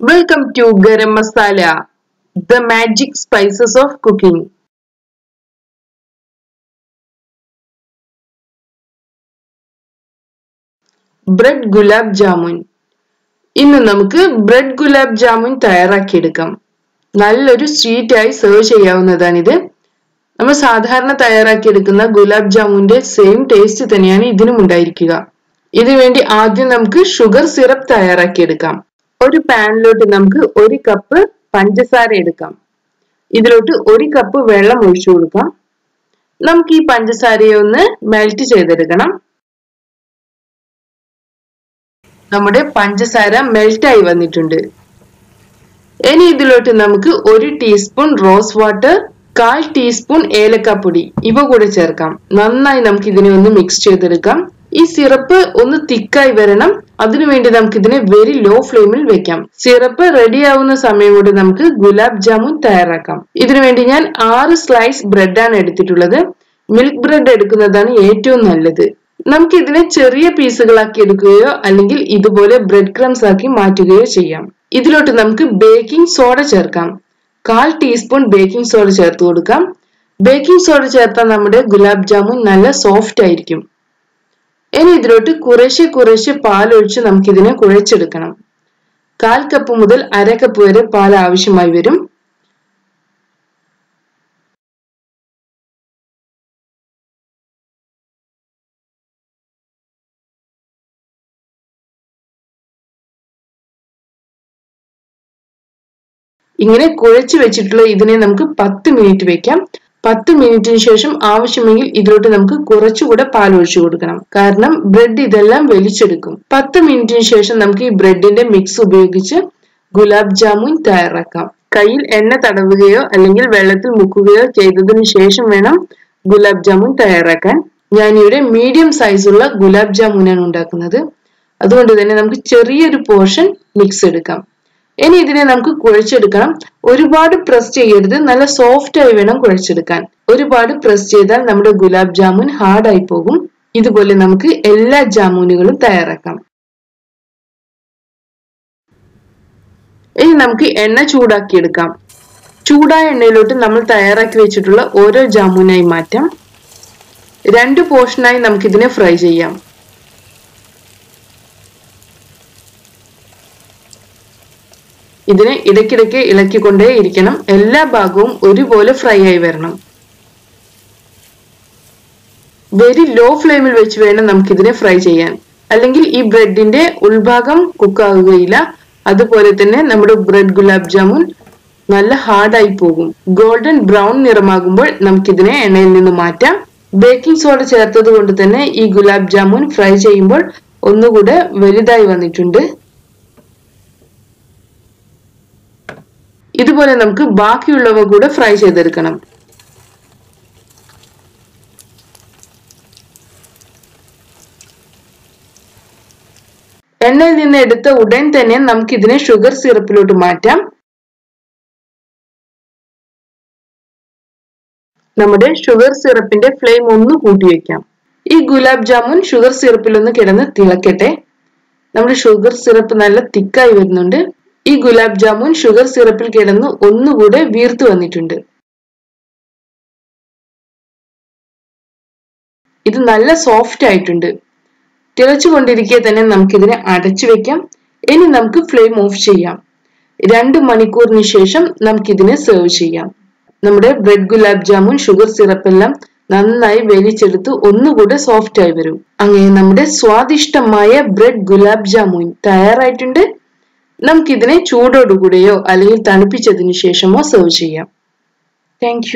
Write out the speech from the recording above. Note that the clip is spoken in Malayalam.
Welcome to Garam Masala, the magic spices of cooking. Bread gulab jamun ഇന്ന് നമുക്ക് ബ്രെഡ് ഗുലാബ് ജാമുൻ തയ്യാറാക്കിയെടുക്കാം. നല്ലൊരു സ്വീറ്റ് ആയി സെർവ് ചെയ്യാവുന്നതാണിത്. നമ്മൾ സാധാരണ തയ്യാറാക്കിയെടുക്കുന്ന ഗുലാബ് ജാമുന്റെ സെയിം ടേസ്റ്റ് തന്നെയാണ് ഇതിനും ഉണ്ടായിരിക്കുക. ഇതിനുവേണ്ടി ആദ്യം നമുക്ക് ഷുഗർ സിറപ്പ് തയ്യാറാക്കിയെടുക്കാം. ഒരു പാനിലോട്ട് നമുക്ക് ഒരു കപ്പ് പഞ്ചസാര എടുക്കാം. ഇതിലോട്ട് ഒരു കപ്പ് വെള്ളം ഒഴിച്ചു കൊടുക്കാം. നമുക്ക് ഈ പഞ്ചസാരയെ ഒന്ന് മെൽറ്റ് ചെയ്തെടുക്കണം. നമ്മുടെ പഞ്ചസാര മെൽറ്റ് ആയി വന്നിട്ടുണ്ട്. ഇനി ഇതിലോട്ട് നമുക്ക് ഒരു ടീസ്പൂൺ റോസ് വാട്ടർ കാൽ ടീസ്പൂൺ ഏലക്കാപ്പൊടി ഇവ കൂടെ ചേർക്കാം. നന്നായി നമുക്ക് ഇതിനെ ഒന്ന് മിക്സ് ചെയ്തെടുക്കാം. ഈ സിറപ്പ് ഒന്ന് തിക്കായി വരണം. അതിനുവേണ്ടി നമുക്ക് ഇതിനെ വെരി ലോ ഫ്ലെയിമിൽ വെക്കാം. സിറപ്പ് റെഡി ആവുന്ന സമയം കൊണ്ട് നമുക്ക് ഗുലാബ് ജാമുൻ തയ്യാറാക്കാം. ഇതിനുവേണ്ടി ഞാൻ ആറ് സ്ലൈസ് ബ്രെഡാണ് എടുത്തിട്ടുള്ളത്. മിൽക്ക് ബ്രെഡ് എടുക്കുന്നതാണ് ഏറ്റവും നല്ലത്. നമുക്ക് ഇതിനെ ചെറിയ പീസുകളാക്കി എടുക്കുകയോ അല്ലെങ്കിൽ ഇതുപോലെ ബ്രെഡ് ക്രംസ് ആക്കി മാറ്റുകയോ ചെയ്യാം. ഇതിലോട്ട് നമുക്ക് ബേക്കിംഗ് സോഡ ചേർക്കാം. കാൽ ടീസ്പൂൺ ബേക്കിംഗ് സോഡ ചേർത്ത് കൊടുക്കാം. ബേക്കിംഗ് സോഡ ചേർത്താൽ നമ്മുടെ ഗുലാബ് ജാമുൻ നല്ല സോഫ്റ്റ് ആയിരിക്കും. ഇനി ഇതിലോട്ട് കുറേശ്ശെ കുറേശ്ശെ പാലൊഴിച്ച് നമുക്കിതിനെ കുഴച്ചെടുക്കണം. കാൽ കപ്പ് മുതൽ അര കപ്പ് വരെ പാൽ ആവശ്യമായി വരും. ഇങ്ങനെ കുഴച്ച് വെച്ചിട്ടുള്ള ഇതിനെ നമുക്ക് പത്ത് മിനിറ്റ് വെക്കാം. പത്ത് മിനിറ്റിന് ശേഷം ആവശ്യമെങ്കിൽ ഇതിലോട്ട് നമുക്ക് കുറച്ചുകൂടെ പാൽ ഒഴിച്ചു കൊടുക്കണം. കാരണം ബ്രെഡ് ഇതെല്ലാം വലിച്ചെടുക്കും. പത്ത് മിനിറ്റിന് ശേഷം നമുക്ക് ഈ ബ്രെഡിന്റെ മിക്സ് ഉപയോഗിച്ച് ഗുലാബ് ജാമുൻ തയ്യാറാക്കാം. കയ്യിൽ എണ്ണ തടവുകയോ അല്ലെങ്കിൽ വെള്ളത്തിൽ മുക്കുകയോ ചെയ്തതിനു ശേഷം വേണം ഗുലാബ് ജാമുൻ തയ്യാറാക്കാൻ. ഞാനിവിടെ മീഡിയം സൈസുള്ള ഗുലാബ് ജാമുനാണ് ഉണ്ടാക്കുന്നത്. അതുകൊണ്ട് തന്നെ നമുക്ക് ചെറിയൊരു പോർഷൻ മിക്സ് എടുക്കാം. ഇനി ഇതിനെ നമുക്ക് കുഴച്ചെടുക്കണം. ഒരുപാട് പ്രസ് ചെയ്യരുത്. നല്ല സോഫ്റ്റ് ആയി വേണം കുഴച്ചെടുക്കാൻ. ഒരുപാട് പ്രസ് ചെയ്താൽ നമ്മുടെ ഗുലാബ് ജാമുൻ ഹാർഡായി പോകും. ഇതുപോലെ നമുക്ക് എല്ലാ ജാമുനുകളും തയ്യാറാക്കാം. ഇനി നമുക്ക് എണ്ണ ചൂടാക്കിയെടുക്കാം. ചൂടായ എണ്ണയിലോട്ട് നമ്മൾ തയ്യാറാക്കി വെച്ചിട്ടുള്ള ഓരോ ജാമുനായി മാറ്റാം. രണ്ട് പോർഷനായി നമുക്കിതിനെ ഫ്രൈ ചെയ്യാം. ഇതിനെ ഇടയ്ക്കിടയ്ക്ക് ഇളക്കിക്കൊണ്ടേ ഇരിക്കണം. എല്ലാ ഭാഗവും ഒരുപോലെ ഫ്രൈ ആയി വരണം. വെരി ലോ ഫ്ലെയിമിൽ വെച്ച് വേണം നമുക്കിതിനെ ഫ്രൈ ചെയ്യാൻ. അല്ലെങ്കിൽ ഈ ബ്രെഡിന്റെ ഉൾഭാഗം കുക്കാകുകയില്ല അതുപോലെ തന്നെ നമ്മുടെ ബ്രെഡ് ഗുലാബ് ജാമുൻ നല്ല ഹാർഡായി പോകും. ഗോൾഡൻ ബ്രൗൺ നിറമാകുമ്പോൾ നമുക്കിതിനെ എണ്ണയിൽ നിന്ന് മാറ്റാം. ബേക്കിംഗ് സോഡ ചേർത്തത് കൊണ്ട് തന്നെ ഈ ഗുലാബ് ജാമുൻ ഫ്രൈ ചെയ്യുമ്പോൾ ഒന്നുകൂടെ വലുതായി വന്നിട്ടുണ്ട്. ഇതുപോലെ നമുക്ക് ബാക്കിയുള്ളവ കൂടെ ഫ്രൈ ചെയ്തെടുക്കണം. എണ്ണയിൽ നിന്ന് എടുത്ത ഉടൻ തന്നെ നമുക്ക് ഇതിനെ ഷുഗർ സിറപ്പിലോട്ട് മാറ്റാം. നമ്മുടെ ഷുഗർ സിറപ്പിന്റെ ഫ്ലെയിം ഒന്ന് കൂട്ടി വെക്കാം. ഈ ഗുലാബ് ജാമുൻ ഷുഗർ സിറപ്പിൽ ഒന്ന് കിടന്ന് തിളക്കട്ടെ. നമ്മുടെ ഷുഗർ സിറപ്പ് നല്ല തിക്കായി വരുന്നുണ്ട്. ഈ ഗുലാബ് ജാമുൻ ഷുഗർ സിറപ്പിൽ കിടന്ന് ഒന്നുകൂടെ വീർത്തു വന്നിട്ടുണ്ട്. ഇത് നല്ല സോഫ്റ്റ് ആയിട്ടുണ്ട്. തിളച്ചുകൊണ്ടിരിക്കെ തന്നെ നമുക്കിതിനെ അടച്ചു വെക്കാം. ഇനി നമുക്ക് ഫ്ലെയിം ഓഫ് ചെയ്യാം. രണ്ട് മണിക്കൂറിന് ശേഷം നമുക്കിതിനെ സെർവ് ചെയ്യാം. നമ്മുടെ bread gulab jamun sugar syrup എല്ലാം നന്നായി വലിച്ചെടുത്ത് ഒന്നുകൂടെ സോഫ്റ്റ് ആയി വരും. അങ്ങനെ നമ്മുടെ സ്വാദിഷ്ടമായ ബ്രെഡ് ഗുലാബ് ജാമുൻ തയ്യാറായിട്ടുണ്ട്. നമുക്കിതിനെ ചൂടോടുകൂടെയോ അല്ലെങ്കിൽ തണുപ്പിച്ചതിന് ശേഷമോ സെർവ് ചെയ്യാം. താങ്ക്